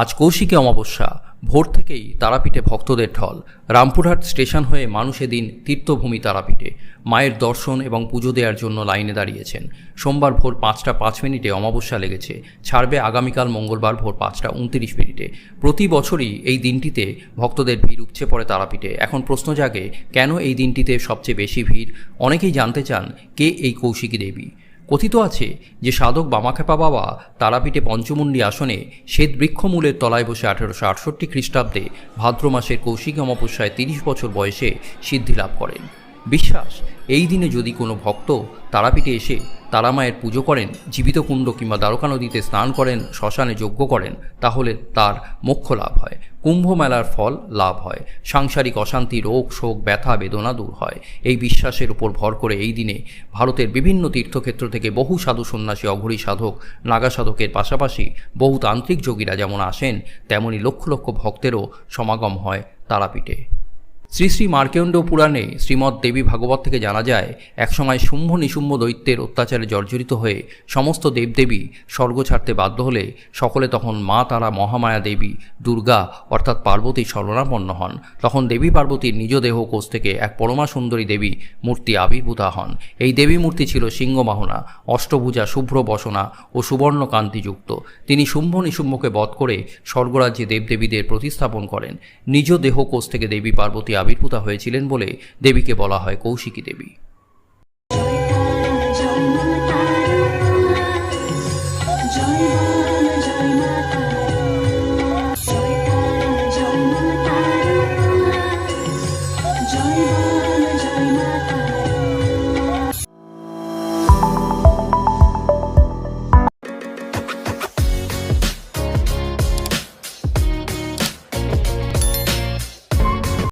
আজ কৌশিকী অমাবস্যা। ভোর থেকেই তারাপীঠে ভক্তদের ঢল। রামপুরহাট স্টেশন হয়ে মানুষ এদিন তীর্থভূমি তারাপীঠে। মায়ের দর্শন এবং পুজো দেওয়ার জন্য লাইনে দাঁড়িয়েছেন। সোমবার ভোর পাঁচটা পাঁচ মিনিটে অমাবস্যা লেগেছে। ছাড়বে আগামীকাল মঙ্গলবার ভোর পাঁচটা উনত্রিশ মিনিটে। প্রতি বছরই এই দিনটিতে ভক্তদের ভিড় উপচে পড়ে তারাপীঠে। এখন প্রশ্ন জাগে, কেন এই দিনটিতে সবচেয়ে বেশি ভিড়? অনেকেই জানতে চান, কে এই কৌশিকী দেবী? কথিত আছে যে সাধক বামাখ্যাপা বাবা তারাপীঠে পঞ্চমুণ্ডী আসনে শ্বেত বৃক্ষমূলের তলায় বসে আঠেরোশো আটষট্টি খ্রিস্টাব্দে ভাদ্র মাসের কৌশিক অমাবস্যায় তিরিশ বছর বয়সে সিদ্ধি লাভ করেন। বিশ্বাস, এই দিনে যদি কোনো ভক্ত তারাপীঠে এসে তারামায়ের পুজো করেন, জীবিত কুণ্ড কিংবা দ্বারকা নদীতে স্নান করেন, শ্মশানে যজ্ঞ করেন, তাহলে তার মোক্ষ লাভ হয়। কুম্ভ মেলার ফল লাভ হয়। সাংসারিক অশান্তি, রোগ, শোক, ব্যথা, বেদনা দূর হয়। এই বিশ্বাসের উপর ভর করে এই দিনে ভারতের বিভিন্ন তীর্থক্ষেত্র থেকে বহু সাধু সন্ন্যাসী, অঘরী সাধক, নাগা সাধকের পাশাপাশি বহু তান্ত্রিক যোগীরা যেমন আসেন, তেমনি লক্ষ লক্ষ ভক্তেরও সমাগম হয় তারাপীঠে। শ্রী শ্রী মার্কেন্ড পুরাণে শ্রীমৎ দেবী ভাগবত থেকে জানা যায়, একসময় শুম্ভ নিশুম্ভ দৈত্যের অত্যাচারে জর্জরিত হয়ে সমস্ত দেবদেবী স্বর্গ ছাড়তে বাধ্য হলে সকলে তখন মা তারা মহামায়া দেবী, দুর্গা অর্থাৎ পার্বতী শরণাপন্ন হন। তখন দেবী পার্বতীর নিজ দেহ কোষ থেকে এক পরমা সুন্দরী দেবী মূর্তি আবির্ভূতা হন। এই দেবী মূর্তি ছিল সিংহবাহনা, অষ্টভুজা শুভ্র বসনা ও সুবর্ণ কান্তিযুক্ত তিনি শুম্ভ নিশুম্ভকে বধ করে স্বর্গরাজ্যে দেবদেবীদের প্রতিস্থাপন করেন। নিজ দেহ কোষ থেকে দেবী পার্বতী আবির্ভূতা হয়েছিলেন বলে দেবীকে বলা হয় কৌশিকী দেবী। জয়